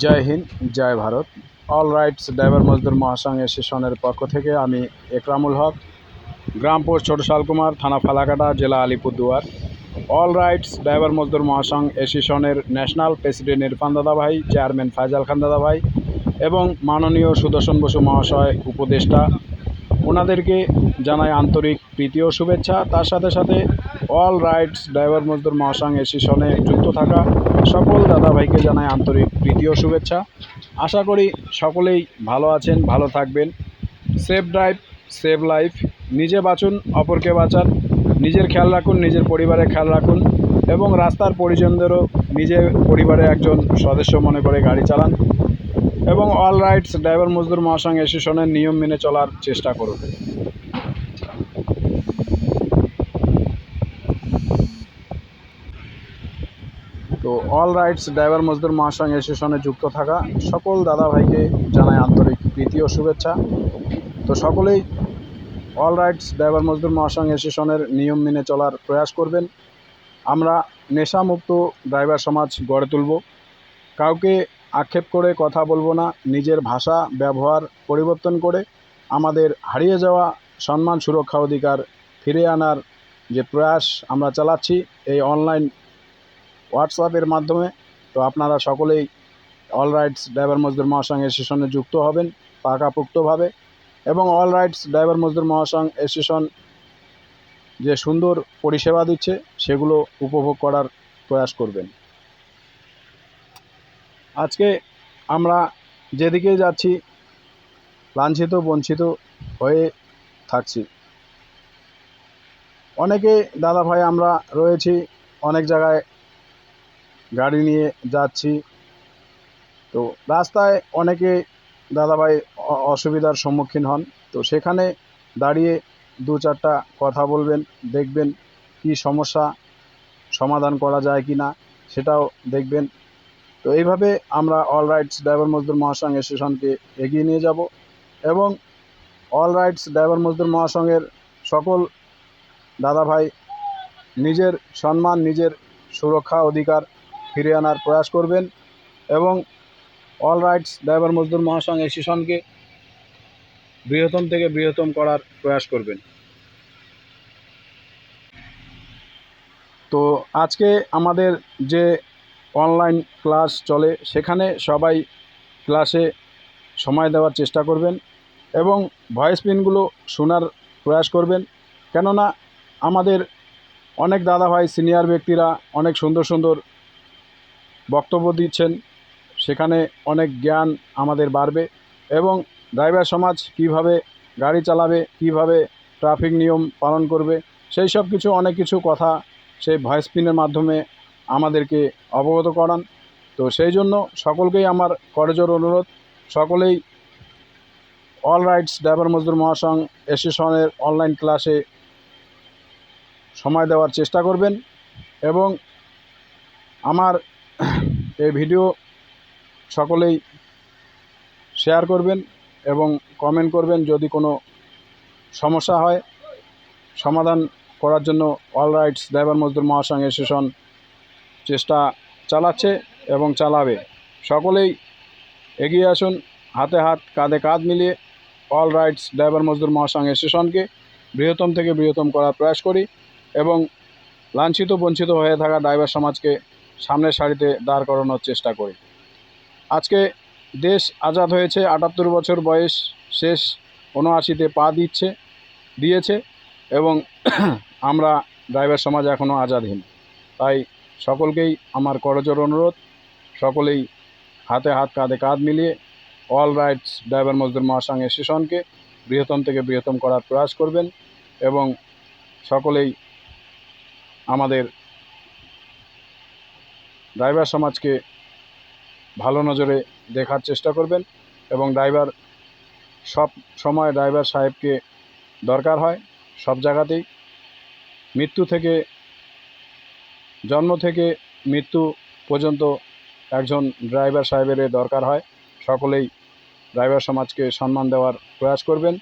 জয় হিন্দ, জয় Bharat. All Rights Driver Mazdoor Mahasangh এসোসিয়েশনের পক্ষ থেকে আমি একরামুল হক, গ্রাম পোস্ট ছোট থানা ফালাকাটা, জেলা Alipurduar. All Rights Driver Mazdoor Mahasangh এসোসিয়েশনের ন্যাশনাল প্রেসিডেন্ট ইরফান দাদা ভাই চেয়ারম্যান ফাইজাল খান দাদা ভাই এবং মাননীয় সুদর্শন বসু মহাশয়, উপদেষ্টা ওনাদেরকে জানাই আন্তরিক প্রীতি ও শুভেচ্ছা। তার সাথে সাথে All Rights Driver Mazdoor Mahasangh অ্যাসোসিয়েশনে যুক্ত থাকা সকল দাদা ভাইকে জানাই আন্তরিক প্রীতি ও শুভেচ্ছা। আশা করি সকলেই ভালো আছেন, ভালো থাকবেন। সেফ ড্রাইভ সেভ লাইফ নিজে বাঁচুন, অপরকে বাঁচান। নিজের খেয়াল রাখুন, নিজের পরিবারের খেয়াল রাখুন এবং রাস্তার পরিজনদেরও নিজের পরিবারের একজন সদস্য মনে করে গাড়ি চালান। এবং All Rights Driver Mazdoor Mahasangh অ্যাসোসিয়েশনের নিয়ম মেনে চলার চেষ্টা করুন তো All Rights Driver Mazdoor Mahasangh অ্যাসোসিয়েশনে যুক্ত থাকা সকল দাদা ভাইকে জানাই আন্তরিক প্রীতি ও শুভেচ্ছা। তো সকলেই All Rights Driver Mazdoor Mahasangh অ্যাসোসিয়েশনের নিয়ম মেনে চলার প্রয়াস করবেন। আমরা নেশামুক্ত ড্রাইভার সমাজ গড়ে তুলব। কাউকে আক্ষেপ করে কথা বলব না, নিজের ভাষা, ব্যবহার, পরিবর্তন করে আমাদের হারিয়ে যাওয়া সম্মান সুরক্ষা অধিকার ফিরে আনার যে প্রয়াস আমরা চালাচ্ছি এই অনলাইন হোয়াটসঅ্যাপের মাধ্যমে, তো আপনারা সকলেই All Rights Driver Mazdoor Mahasangh অ্যাসোসিয়েশনে যুক্ত হবেন পাকাপোক্তভাবে এবং All Rights Driver Mazdoor Mahasangh Association যে সুন্দর পরিষেবা দিচ্ছে, সেগুলো উপভোগ করার প্রয়াস করবেন। আজকে আমরা যেদিকে যাচ্ছি, লাঞ্ছিত, বঞ্চিত হয়ে থাকছি। অনেকে দাদা ভাই আমরা রয়েছি, অনেক জায়গায় গাড়ি নিয়ে যাচ্ছি। তো রাস্তায় অনেকে দাদাভাই অসুবিধার সম্মুখীন হন। তো সেখানে দাঁড়িয়ে দু চারটা কথা বলবেন, দেখবেন কি সমস্যা, সমাধান করা যায় কি না সেটাও দেখবেন। তো এইভাবে আমরা All Rights Driver Mazdoor Mahasangh অ্যাসোসিয়েশনকে এগিয়ে নিয়ে যাব এবং অল রাইটস ড্রাইভার মজদুর মহাসংঘের সকল দাদা ভাই নিজের সম্মান, নিজের সুরক্ষা অধিকার ফিরিয়ে আনার প্রয়াস করবেন এবং All Rights Driver Mazdoor Mahasangh অ্যাসোসিয়েশনকে বৃহত্তম থেকে বৃহত্তম করার প্রয়াস করবেন। তো আজকে আমাদের যে অনলাইন ক্লাস চলে। সেখানে সবাই ক্লাসে সময় দেওয়ার চেষ্টা করবেন এবং ভয়েস পিনগুলো শোনার প্রয়াস করবেন। কেননা আমাদের অনেক দাদা ভাই সিনিয়র ব্যক্তিরা অনেক সুন্দর সুন্দর বক্তব্য দিচ্ছেন। সেখানে অনেক জ্ঞান আমাদের বাড়বে এবং ড্রাইভার সমাজ কীভাবে গাড়ি চালাবে, কীভাবে ট্রাফিক নিয়ম পালন করবে, সেই সব কিছু, অনেক কিছু কথা সেই ভয়েস পিনের মাধ্যমে আমাদেরকে অবগত করান। তো সেই জন্য সকলকেই আমার করজোর অনুরোধ। সকলেই All Rights Driver Mazdoor Mahasangh অ্যাসোসিয়েশনের অনলাইন ক্লাসে সময় দেওয়ার চেষ্টা করবেন এবং আমার এই ভিডিও সকলেই শেয়ার করবেন এবং কমেন্ট করবেন যদি কোনো সমস্যা হয়। সমাধান করার জন্য All Rights Driver Mazdoor Mahasangh Association চেষ্টা চালাচ্ছে এবং চালাবে। সকলেই এগিয়ে আসুন, হাতে হাত, কাঁধে কাঁধ মিলিয়ে All Rights Driver Mazdoor Mahasangh অ্যাসোসিয়েশনকে বৃহত্তম থেকে বৃহত্তম করার প্রয়াস করি এবং লাঞ্ছিত, বঞ্চিত হয়ে থাকা ড্রাইভার সমাজকে সামনের সারিতে দাঁড় করানোর চেষ্টা করি। আজকে দেশ আজাদ হয়েছে, আটাত্তর বছর বয়স শেষ উনআশিতে পা দিচ্ছে, দিয়েছে এবং আমরা ড্রাইভার সমাজ এখনও আজাদহীন। তাই সকলকেই আমার করজোর অনুরোধ। সকলেই হাতে হাত, কাঁধে কাঁধ মিলিয়ে All Rights Driver Mazdoor Mahasangh অ্যাসোসিয়েশনকে বৃহত্তম থেকে বৃহত্তম করার প্রয়াস করবেন এবং সকলেই আমাদের ড্রাইভার সমাজকে ভালো নজরে দেখার চেষ্টা করবেন এবং ড্রাইভার সব সময় ড্রাইভার সাহেবকে দরকার হয়, সব জায়গাতেই। মৃত্যু থেকে জন্ম থেকে মৃত্যু পর্যন্ত একজন ড্রাইভার সাহেবের দরকার হয়। সকলেই ড্রাইভার সমাজকে সম্মান দেওয়ার প্রয়াস করবেন।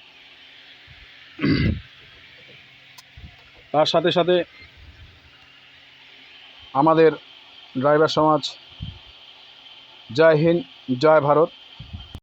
তার সাথে সাথে আমাদের ড্রাইভার সমাজ, জয় হিন্দ, জয় ভারত।